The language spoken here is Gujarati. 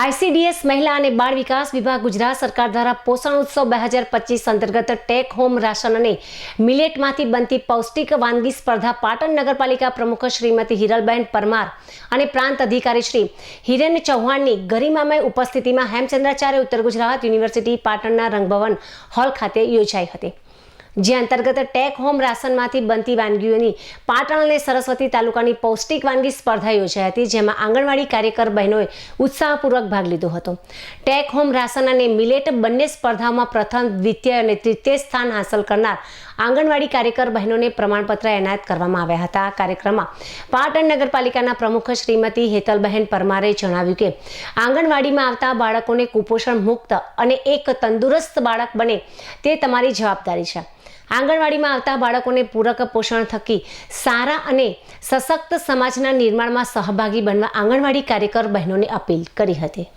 આઈસીડીએસ મહિલા અને બાળ વિકાસ વિભાગ ગુજરાત સરકાર દ્વારા પોષણ ઉત્સવ બે હજાર પચીસ અંતર્ગત ટેક હોમ રાશન અને મિલેટમાંથી બનતી પૌષ્ટિક વાનગી સ્પર્ધા પાટણ નગરપાલિકા પ્રમુખ શ્રીમતી હિરલબેન પરમાર અને પ્રાંત અધિકારી શ્રી હિરેન ચૌહાણની ગરિમામય ઉપસ્થિતિમાં હેમચંદ્રાચાર્ય ઉત્તર ગુજરાત યુનિવર્સિટી પાટણના રંગભવન હોલ ખાતે યોજાઈ હતી. જે અંતર્ગત ટેક હોમ રાશનમાંથી બનતી વાનગીઓની પાટણ અને સરસ્વતી તાલુકાની પૌષ્ટિક વાનગી સ્પર્ધા યોજાઈ હતી, જેમાં આંગણવાડી કાર્યકર બહેનોએ ઉત્સાહપૂર્વક ભાગ લીધો હતો. ટેક હોમ રાશન અને મિલેટ બંને સ્પર્ધામાં પ્રથમ, દ્વિતીય અને તૃતીય સ્થાન હાંસલ કરનાર આંગણવાડી કાર્યકર બહેનોને પ્રમાણપત્ર એનાયત કરવામાં આવ્યા હતા. આ કાર્યક્રમમાં પાટણ નગરપાલિકાના પ્રમુખ શ્રીમતી હેતલબહેન પરમારે જણાવ્યું કે, આંગણવાડીમાં આવતા બાળકોને કુપોષણ મુક્ત અને એક તંદુરસ્ત બાળક બને તે તમારી જવાબદારી છે. આંગણવાડીમાં આવતા બાળકોને પૂરક પોષણ થકી સારા અને સશક્ત સમાજના નિર્માણમાં સહભાગી બનવા આંગણવાડી કાર્યકર બહેનોને અપીલ કરી હતી.